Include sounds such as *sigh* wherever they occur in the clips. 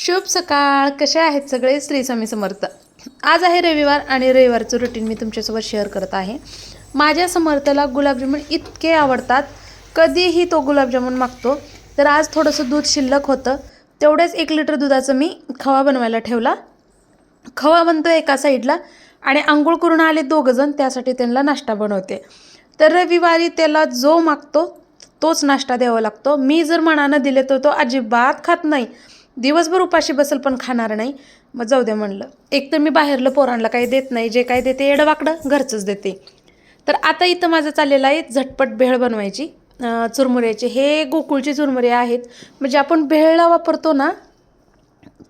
शुभ सकाळ. कसे आहेत सगळे? श्री स्वामी समर्थ. आज आहे रविवार आणि रविवारचं रुटीन मी तुमच्यासोबत शेअर करत आहे. माझ्या समर्थला गुलाबजामुन इतके आवडतात. कधीही तो गुलाबजामुन मागतो. तर आज थोडंसं दूध शिल्लक होतं. तेवढ्याच एक लिटर दुधाचं मी खवा बनवायला ठेवला. खवा बनतो एका साईडला आणि आंघोळ करून आले दोघंजण त्यासाठी त्यांना नाश्ता बनवते. तर रविवारी त्याला जो मागतो तोच नाश्ता द्यावा लागतो. मी जर मनानं दिले तर तो अजिबात खात नाही. दिवसभर उपाशी बसेल पण खाणार नाही. मग जाऊ दे म्हणलं. एक तर मी बाहेरलं पोरांना काही देत नाही जे काही देते एडवाकडं घरचंच देते. तर आता इथं माझं चाललेलं आहे झटपट भेळ बनवायची. चुरमुऱ्याचे चुरमुऱ्याची. हे गोकुळचे चुरमुरे आहेत. म्हणजे आपण भेळला वापरतो ना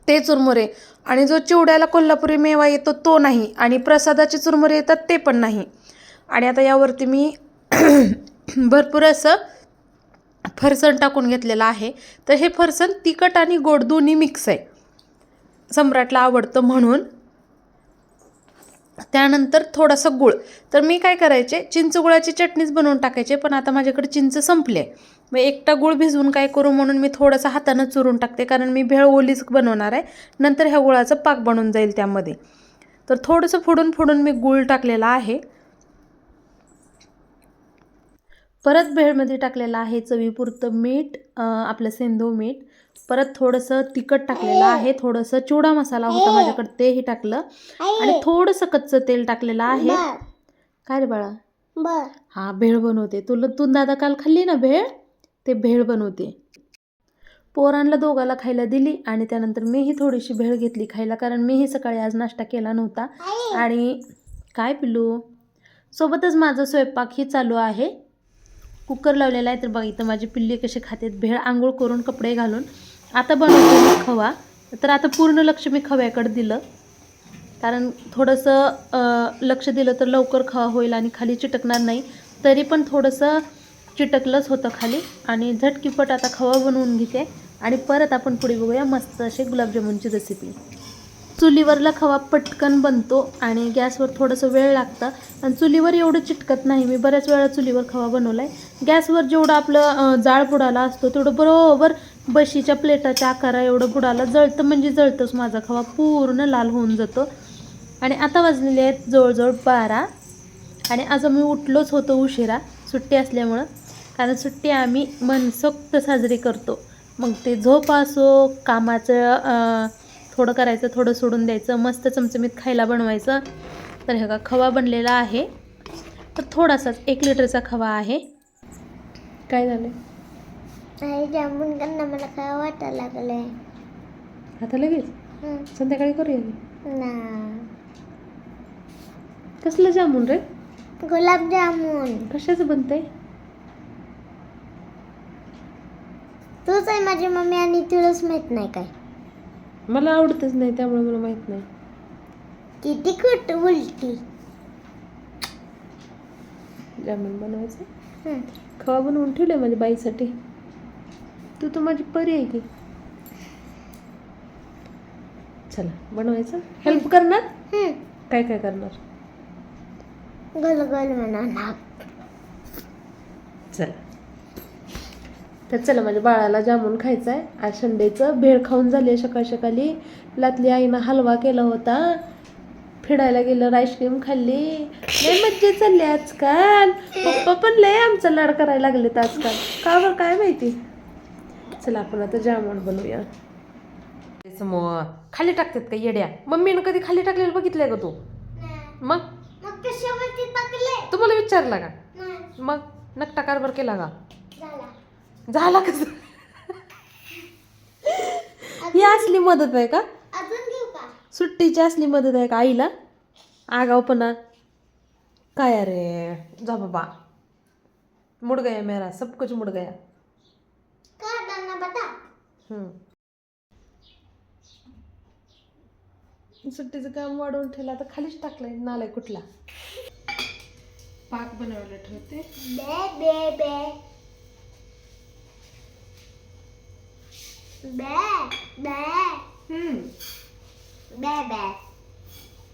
ते चुरमुरे. आणि जो चिवड्याला कोल्हापुरी मेवा येतो तो नाही. आणि प्रसादाचे चुरमुरे येतात ते पण नाही. आणि आता यावरती मी *clears throat* भरपूर असं फरसण टाकून घेतलेलं आहे. तर हे फरसण तिखट आणि गोड दोन्ही मिक्स आहे. सम्राटला आवडतं म्हणून. त्यानंतर थोडासा गुळ. तर मी काय करायचे चिंच गुळाची चटणीच बनवून टाकायचे पण आता माझ्याकडे चिंच संपले मग एकटा गुळ भिजवून काय करू म्हणून मी थोडंसं हातानं चुरून टाकते कारण मी भेळ ओलीच बनवणार आहे. नंतर ह्या गुळाचं पाक बनून जाईल त्यामध्ये. तर थोडंसं फोडून फोडून मी गुळ टाकलेला आहे. परत भेळमध्ये टाकलेलं आहे चवीपुरतं मीठ आपलं सेंधव मीठ. परत थोडंसं तिखट टाकलेलं आहे थोडंसं चिवडा मसाला होता माझ्याकडे तेही टाकलं. आणि थोडंसं कच्चं तेल टाकलेलं आहे. काय रे बाळा? बर. हा भेळ बनवते. तुला तू दादा काल खाल्ली ना भेळ? ते भेळ बनवते. पोरांना दोघाला खायला दिली आणि त्यानंतर मीही थोडीशी भेळ घेतली खायला कारण मीही सकाळी आज नाश्ता केला नव्हता. आणि काय पिलू सोबतच माझं स्वयंपाकही चालू आहे. कुकर लावलेला आहे तर बघ इथं माझी पिल्ली कशी खातेत. भेळ आंघोळ करून कपडे घालून. आता बनवतो खवा. तर आता पूर्ण लक्ष मी खव्याकडे दिलं. कारण थोडंसं लक्ष दिलं तर लवकर खवा होईल आणि खाली चिटकणार नाही. तरी पण थोडंसं चिटकलंच होतं खाली. आणि झटकीपट आता खवा बनवून घेते. आणि परत आपण पुढे बघूया मस्त असे गुलाबजामुनची रेसिपी चुलीवरला खवा पटकन बनतो आणि गॅसवर थोडंसं वेळ लागतं. आणि चुलीवर एवढं चिटकत नाही. मी बऱ्याच वेळा चुलीवर खवा बनवला आहे गॅसवर जेवढं आपलं जाळ बुडाला असतो तेवढं बरोबर बशीच्या प्लेटाच्या आकारा एवढं बुडाला जळतं म्हणजे जळतंच माझा खवा. पूर्ण लाल होऊन जातो. आणि आता वाजलेले आहेत जवळजवळ बारा. आणि आज आम्ही उठलोच होतो उशिरा. सुट्टी असल्यामुळं. कारण सुट्टी आम्ही मनसोक्त साजरी करतो. मग ते झोप असो कामाचं थोडं करायचं थोडं सोडून द्यायचं मस्त चमचमीत खायला बनवायचं. तर हे का खवा बनलेला आहे. तर थोडासाच एक लिटरचा खवा आहे. काय झालं जामून करणार मला काय वाटायला लागलंय. आता लगेच. संध्याकाळी करूया. ना. कसलं जामून रे? गुलाबजामुन कशाचं बनतंय? तूच आहे माझी मम्मी आणि तुलाच माहीत नाही काय. मला आवडतच नाही त्यामुळे मला माहीत नाही. किती कुठ उलटी जामून बनवायचं? हं. खवा बनवून ठेवले माझ्या बाईसाठी. तू तर माझी परी आहे की. चला बनवायचं? हेल्प करणार? हं. काय काय करणार? गोल गोल म्हणा चला. तर चला माझ्या बाळाला जामून खायचं आहे आज संडेचं भेळ खाऊन झाली आहे सकाळ सकाळी. लातली आईनं हलवा केला होता. फिरायला गेलं आईस्क्रीम खाल्ली. लय मज्जा चालली आजकाल. पप्पा पण लय आमचा लाड करायला लागलेत आजकाल. का बरं काय माहिती? चला आपण आता जामून बनवूया. समोर खाली टाकतात का येड्या? मम्मीनं कधी खाली टाकलेलं बघितलंय का तू? मग? मग कशावरती टाकले. तुम्हाला विचारला का? मग? नकटा कारभार केला का? झाला कसं ही असली मदत आहे का? अजून घेऊ का? सुट्टीची असली मदत आहे का आईला? आगावपणा काय अरे? जा बाबा. मुड गया मेरा सब कुछ मुड गया बता. सुट्टीचं काम वाढवून ठेवलं आता खालीच टाकलंय नालाय कुठला. पाक बनवायला ठेवते. बे बे बे. बे बे हम्म. बे बे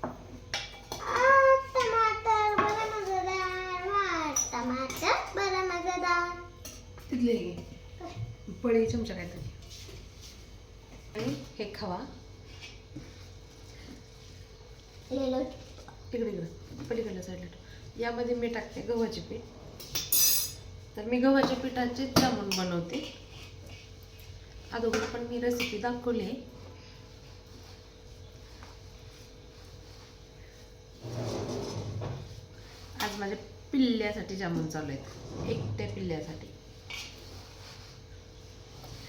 आ, टमाटर बरं मजेदार टमाटर बरं मजेदार तिथले घे पळी चमचा काहीतरी आणि हे खवा लेलो इकडे पलीकडल्या साईडला. यामध्ये मी टाकते गव्हाचे पीठ. तर मी गव्हाच्या पिठाचे जामून बनवते. अगोदर पण मी रेसिपी दाखवली आहे. आज माझ्या पिल्ल्यासाठी जामून चालू आहेत. एकट्या पिल्ल्यासाठी.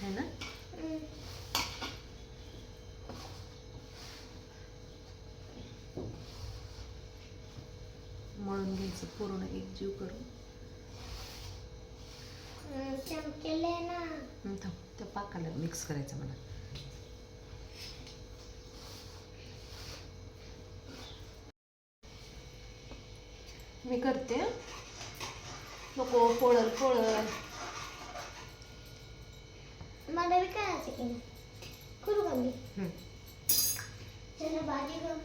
है ना? मळून घ्यायचं पूर्ण एक जीव करून. चमकेले ना. हं, थांब त्या पाकाला मिक्स करायचं मला मी करते. नको पोळल पोळल मला बी करायचं की नाही. करू का मी? हं. चला भाजी करू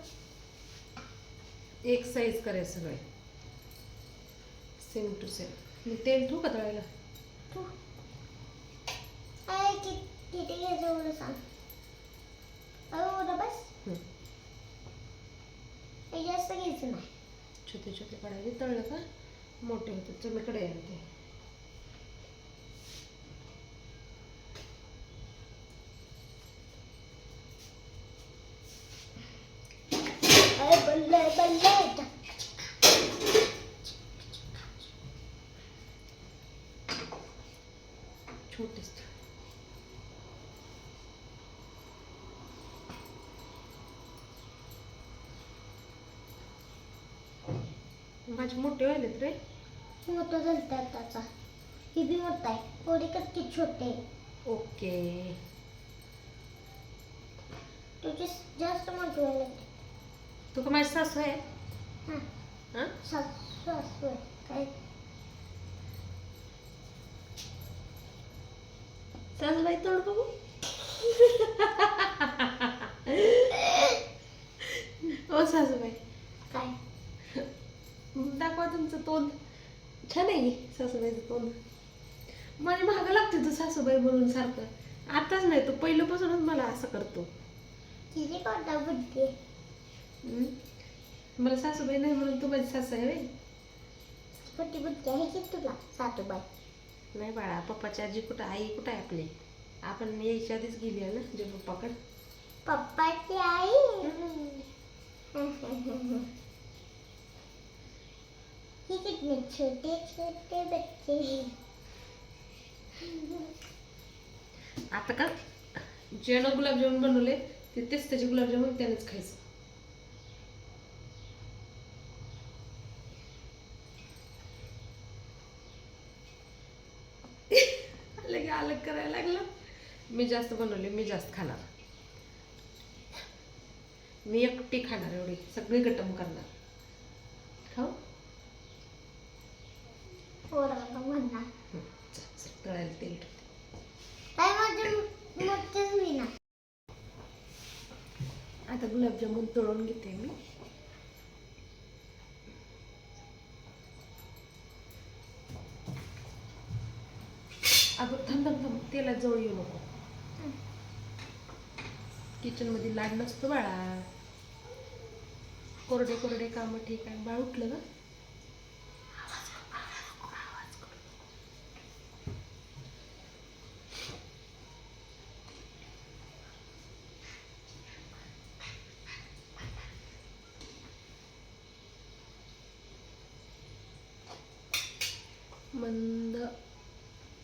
एक साईज करायचं सगळे. सेम टू सेम मी तेल ठेवू का तळायला? किती घ्यायचं एवढं सांग एवढं बस जास्त घ्यायचं नाही छोटे छोटे काढायचे तळलं का? मोठे होते चमकडे यायला ते अरे बल्ले बल्ले छोटेच माझे मोठे व्हायलेत रे. मोठं झालं त्याचा ही बी मोठा आहे? थोडी कच्ची छोटे ओके. तुझे जास्त मोठे व्हायला तू का माझी सासू आहे? हां. हां? सासू सासू आहे. काय? सासूबाई तोड बघू. ओ सासूबाई. काय? दाखवा तुमचं तोंड. छान आहे की सासूबाईचं तोंड? माझ्या महाग लागते तू सासूबाई म्हणून सारखं. आताच नाही तो पहिल्यापासूनच मला असं करतो? मला सासूबाई नाही म्हणून तू माझी सासू आहे तुला सासूबाई? नाही बाळा पप्पाची आजी कुठं? आई कुठं आहे आपली? आपण यायच्या आधीच गेली आहे ना जे पप्पाकडे? पप्पाची आई? ही कितने छोटे छोटे बच्चे. आता का? ज्यानं गुलाबजामुन बनवले ते तेच त्याचे गुलाबजामुन त्यानेच खायचं. अलग करायला लागलं. मी जास्त बनवले मी जास्त खाणार. मी एकटी खाणार एवढी सगळी गटम करणार. खाऊ? तळायला तेल आता गुलाबजामुन तळून घेते मी. तेलात जवळ येऊ नको. किचनमध्ये लाड नसतो बाळा. कोरडे कोरडे काम ठीक आहे. बाळ उठलं ना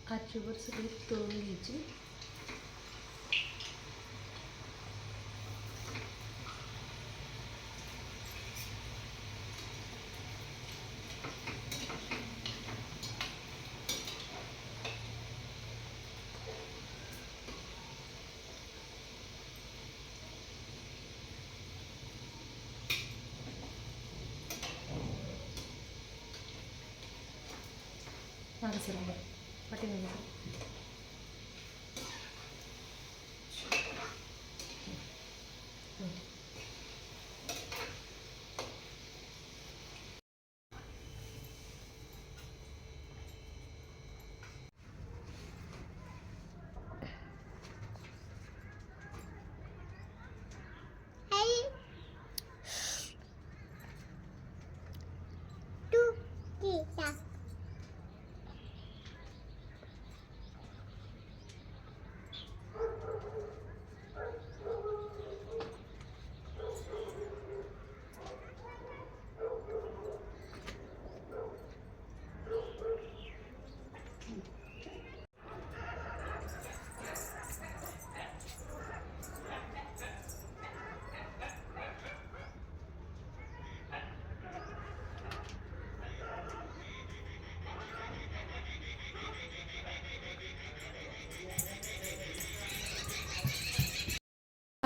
आचेवर सगळी तळून घ्यायची मागं सर बरं पाठीमागे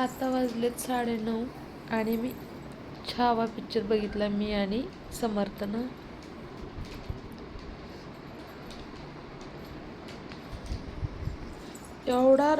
आता वाजलेत साडेनऊ आणि मी छावा पिक्चर बघितला मी आणि समर्थनं. एवढा